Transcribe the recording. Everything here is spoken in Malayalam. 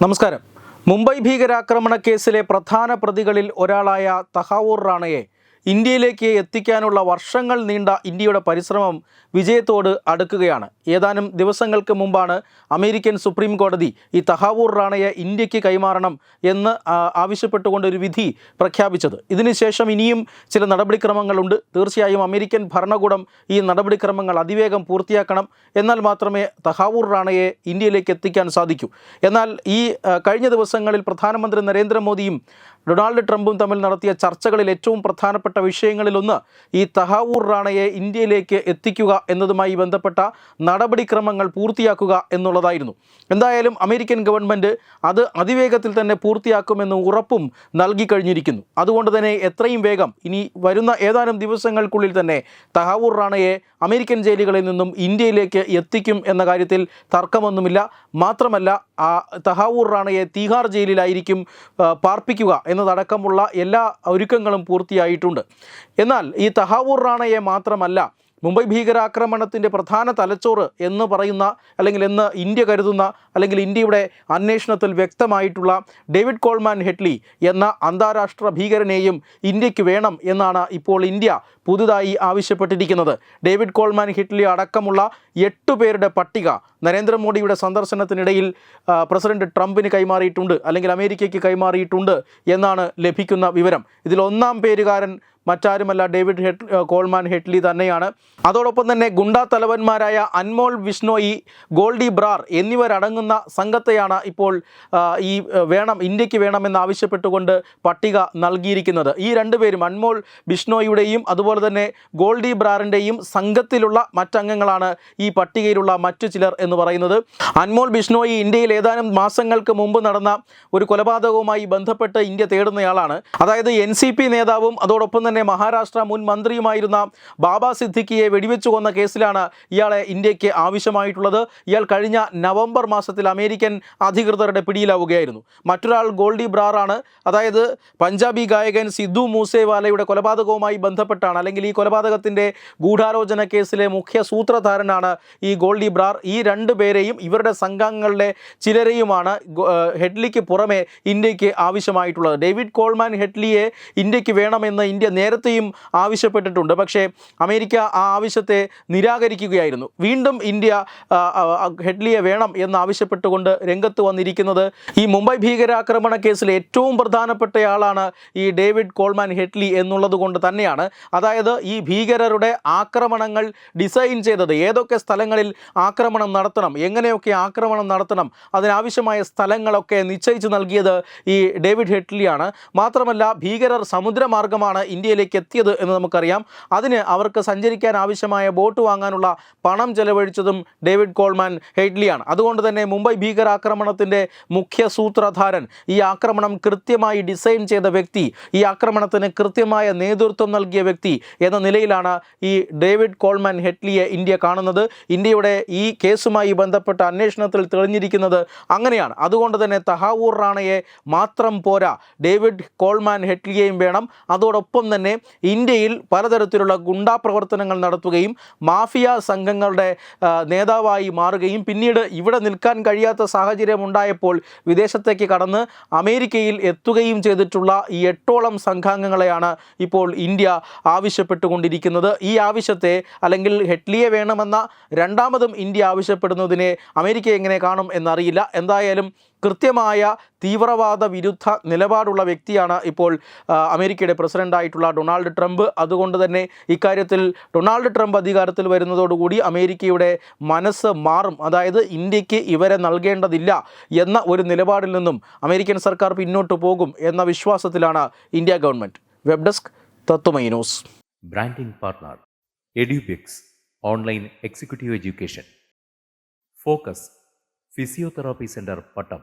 നമസ്കാരം. മുംബൈ ഭീകരാക്രമണ കേസിലെ പ്രധാന പ്രതികളിൽ ഒരാളായ തഹാവൂർ റാണയെ ഇന്ത്യയിലേക്ക് എത്തിക്കാനുള്ള വർഷങ്ങൾ നീണ്ട ഇന്ത്യയുടെ പരിശ്രമം വിജയത്തോട് അടുക്കുകയാണ്. ഏതാനും ദിവസങ്ങൾക്ക് മുമ്പാണ് അമേരിക്കൻ സുപ്രീം കോടതി ഈ തഹാവൂർ റാണയെ ഇന്ത്യയ്ക്ക് കൈമാറണം എന്ന് ആവശ്യപ്പെട്ടുകൊണ്ട് ഒരു വിധി പ്രഖ്യാപിച്ചത്. ഇതിനുശേഷം ഇനിയും ചില നടപടിക്രമങ്ങളുണ്ട്. തീർച്ചയായും അമേരിക്കൻ ഭരണകൂടം ഈ നടപടിക്രമങ്ങൾ അതിവേഗം പൂർത്തിയാക്കണം. എന്നാൽ മാത്രമേ തഹാവൂർ റാണയെ ഇന്ത്യയിലേക്ക് എത്തിക്കാൻ സാധിക്കൂ. എന്നാൽ ഈ കഴിഞ്ഞ ദിവസങ്ങളിൽ പ്രധാനമന്ത്രി നരേന്ദ്രമോദിയും ഡൊണാൾഡ് ട്രംപും തമ്മിൽ നടത്തിയ ചർച്ചകളിൽ ഏറ്റവും പ്രധാനപ്പെട്ട വിഷയങ്ങളിലൊന്ന് ഈ തഹാവൂർ റാണയെ ഇന്ത്യയിലേക്ക് എത്തിക്കുക എന്നതുമായി ബന്ധപ്പെട്ട നടപടിക്രമങ്ങൾ പൂർത്തിയാക്കുക എന്നുള്ളതായിരുന്നു. എന്തായാലും അമേരിക്കൻ ഗവൺമെന്റ് അത് അതിവേഗത്തിൽ തന്നെ പൂർത്തിയാക്കുമെന്ന് ഉറപ്പും നൽകി കഴിഞ്ഞിരിക്കുന്നു. അതുകൊണ്ട് തന്നെ എത്രയും വേഗം ഇനി വരുന്ന ഏതാനും ദിവസങ്ങൾക്കുള്ളിൽ തന്നെ തഹാവൂർ റാണയെ അമേരിക്കൻ ജയിലുകളിൽ നിന്നും ഇന്ത്യയിലേക്ക് എത്തിക്കും എന്ന കാര്യത്തിൽ തർക്കമൊന്നുമില്ല. മാത്രമല്ല ആ തഹാവൂർ റാണയെ തീഹാർ ജയിലിലായിരിക്കും പാർപ്പിക്കുക എന്നതടക്കമുള്ള എല്ലാ ഒരുക്കങ്ങളും പൂർത്തിയായിട്ടുണ്ട്. എന്നാൽ ഈ തഹാവൂർ റാണയെ മാത്രമല്ല മുംബൈ ഭീകരാക്രമണത്തിന്റെ പ്രധാന തലച്ചോറ് എന്ന് പറയുന്ന അല്ലെങ്കിൽ എന്ന് ഇന്ത്യ കരുതുന്ന അല്ലെങ്കിൽ ഇന്ത്യയുടെ അന്വേഷണത്തിൽ വ്യക്തമായിട്ടുള്ള ഡേവിഡ് കോൾമാൻ ഹെഡ്ലി എന്ന അന്താരാഷ്ട്ര ഭീകരനെയും ഇന്ത്യയ്ക്ക് വേണം എന്നാണ് ഇപ്പോൾ ഇന്ത്യ പുതുതായി ആവശ്യപ്പെട്ടിരിക്കുന്നത്. ഡേവിഡ് കോൾമാൻ ഹിറ്റ്ലി അടക്കമുള്ള എട്ട് പേരുടെ പട്ടിക നരേന്ദ്രമോദിയുടെ സന്ദർശനത്തിനിടയിൽ പ്രസിഡന്റ് ട്രംപിന് കൈമാറിയിട്ടുണ്ട് അല്ലെങ്കിൽ അമേരിക്കയ്ക്ക് കൈമാറിയിട്ടുണ്ട് എന്നാണ് ലഭിക്കുന്ന വിവരം. ഇതിൽ ഒന്നാം പേരുകാരൻ മറ്റാരുമല്ല ഡേവിഡ് ഹെഡ് കോൾമാൻ ഹെഡ്ലി തന്നെയാണ്. അതോടൊപ്പം തന്നെ ഗുണ്ട തലവന്മാരായ അൻമോൾ വിഷ്ണോയി ഗോൾഡി ബ്രാർ എന്നിവരടങ്ങുന്ന സംഘത്തെയാണ് ഇപ്പോൾ ഈ വേണം ഇന്ത്യയ്ക്ക് വേണമെന്ന് ആവശ്യപ്പെട്ടുകൊണ്ട് പട്ടിക നൽകിയിരിക്കുന്നത്. ഈ രണ്ടുപേരും അൻമോൾ ബിഷ്ണോയുടെയും അതുപോലെ തന്നെ ഗോൾഡി ബ്രാറിന്റെയും സംഘത്തിലുള്ള മറ്റംഗങ്ങളാണ് ഈ പട്ടികയിലുള്ള മറ്റു ചിലർ എന്ന് പറയുന്നത്. അൻമോൾ ബിഷ്ണോയി ഇന്ത്യയിൽ ഏതാനും മാസങ്ങൾക്ക് മുമ്പ് നടന്ന ഒരു കൊലപാതകവുമായി ബന്ധപ്പെട്ട് ഇന്ത്യ തേടുന്നയാളാണ്. അതായത് എൻ നേതാവും അതോടൊപ്പം തന്നെ മഹാരാഷ്ട്ര മുൻ മന്ത്രിയുമായിരുന്ന ബാബ സിദ്ദിഖിയെ വെടിവെച്ചു കൊന്ന കേസിലാണ് ഇയാളെ ഇന്ത്യയ്ക്ക് ആവശ്യമായിട്ടുള്ളത്. ഇയാൾ കഴിഞ്ഞ നവംബർ മാസത്തിൽ അമേരിക്കൻ അധികൃതരുടെ പിടിയിലാവുകയായിരുന്നു. മറ്റൊരാൾ ഗോൾഡി ബ്രാറാണ്. അതായത് പഞ്ചാബി ഗായകൻ സിദ്ധു മൂസേവാലയുടെ കൊലപാതകവുമായി ബന്ധപ്പെട്ടാണ്. അല്ലെങ്കിൽ ഈ കൊലപാതകത്തിന്റെ ഗൂഢാലോചന കേസിലെ മുഖ്യ സൂത്രധാരനാണ് ഈ ഗോൾഡി ബ്രാർ. ഈ രണ്ട് പേരെയും ഇവരുടെ സംഘങ്ങളുടെ ചിലരെയുമാണ് ഹെഡ്ലിക്ക് പുറമെ ഇന്ത്യയ്ക്ക് ആവശ്യമായിട്ടുള്ളത്. ഡേവിഡ് കോൾമാൻ ഹെഡ്ലിയെ ഇന്ത്യയ്ക്ക് വേണമെന്ന് ഇന്ത്യ നേരത്തെയും ആവശ്യപ്പെട്ടിട്ടുണ്ട്. പക്ഷേ അമേരിക്ക ആ ആവശ്യത്തെ നിരാകരിക്കുകയായിരുന്നു. വീണ്ടും ഇന്ത്യ ഹെഡ്ലിയെ വേണം എന്നാവശ്യപ്പെട്ടുകൊണ്ട് രംഗത്ത് വന്നിരിക്കുന്നത് ഈ മുംബൈ ഭീകരാക്രമണ കേസിൽ ഏറ്റവും പ്രധാനപ്പെട്ടയാളാണ് ഈ ഡേവിഡ് കോൾമാൻ ഹെഡ്ലി എന്നുള്ളത് കൊണ്ട് തന്നെയാണ്. അതായത് ഈ ഭീകരരുടെ ആക്രമണങ്ങൾ ഡിസൈൻ ചെയ്തത്. ഏതൊക്കെ സ്ഥലങ്ങളിൽ ആക്രമണം നടത്തണം എങ്ങനെയൊക്കെ ആക്രമണം നടത്തണം അതിനാവശ്യമായ സ്ഥലങ്ങളൊക്കെ നിശ്ചയിച്ചു നൽകിയത് ഈ ഡേവിഡ് ഹെഡ്ലിയാണ്. മാത്രമല്ല ഭീകരർ സമുദ്രമാർഗമാണ് ഇന്ത്യയിലേക്ക് എത്തിയത് എന്ന് നമുക്കറിയാം. അതിന് അവർക്ക് സഞ്ചരിക്കാൻ ആവശ്യമായ ബോട്ട് വാങ്ങാനുള്ള പണം ചെലവഴിച്ചതും ഡേവിഡ് കോൾമാൻ ഹെഡ്ലിയാണ് അതുകൊണ്ട് തന്നെ മുംബൈ ഭീകരാക്രമണത്തിന്റെ മുഖ്യ സൂത്രധാരൻ ഈ ആക്രമണം കൃത്യമായി ഡിസൈൻ ചെയ്ത വ്യക്തി ഈ ആക്രമണത്തിന് കൃത്യമായ നേതൃത്വം നൽകിയ വ്യക്തി എന്ന നിലയിലാണ് ഈ ഡേവിഡ് കോൾമാൻ ഹെഡ്ലിയെ ഇന്ത്യ കാണുന്നത്. ഇന്ത്യയുടെ ഈ കേസുമായി ബന്ധപ്പെട്ട അന്വേഷണത്തിൽ തെളിഞ്ഞിരിക്കുന്നത് അങ്ങനെയാണ്. അതുകൊണ്ട് തന്നെ തഹാവൂർ റാണയെ മാത്രം പോരാ ഡേവിഡ് കോൾമാൻ ഹെഡ്ലിയെയും വേണം. അതോടൊപ്പം തന്നെ ഇന്ത്യയിൽ പലതരത്തിലുള്ള ഗുണ്ടാ പ്രവർത്തനങ്ങൾ നടത്തുകയും മാഫിയ സംഘങ്ങളുടെ നേതാവായി മാറുകയും പിന്നീട് ഇവിടെ നിൽക്കാൻ കഴിയാത്ത സാഹചര്യം ഉണ്ടായപ്പോൾ വിദേശത്തേക്ക് കടന്ന് അമേരിക്കയിൽ എത്തുകയും ചെയ്തിട്ടുള്ള ഈ എട്ടോളം സംഘാംഗങ്ങളെയാണ് ഇപ്പോൾ ഇന്ത്യ ആവശ്യപ്പെട്ടുകൊണ്ടിരിക്കുന്നത്. ഈ ആവശ്യത്തെ അല്ലെങ്കിൽ ഹെഡ്ലിയെ വേണമെന്ന രണ്ടാമതും ഇന്ത്യ ആവശ്യപ്പെടുന്നതിനെ അമേരിക്ക എങ്ങനെ കാണും എന്നറിയില്ല. എന്തായാലും കൃത്യമായ തീവ്രവാദ വിരുദ്ധ നിലപാടുള്ള വ്യക്തിയാണ് ഇപ്പോൾ അമേരിക്കയുടെ പ്രസിഡന്റായിട്ടുള്ള ഡൊണാൾഡ് ട്രംപ്. അതുകൊണ്ട് തന്നെ ഇക്കാര്യത്തിൽ ഡൊണാൾഡ് ട്രംപ് അധികാരത്തിൽ വരുന്നതോടുകൂടി അമേരിക്കയുടെ മനസ്സ് മാറും. അതായത് ഇന്ത്യയ്ക്ക് ഇവരെ നൽകേണ്ടതില്ല എന്ന ഒരു നിലപാടിൽ നിന്നും അമേരിക്കൻ സർക്കാർ പിന്നോട്ട് പോകും എന്ന വിശ്വാസത്തിലാണ് India government web desk Tatwamayi news. Branding partner Edubix online executive education. Focus physiotherapy centre Pattom.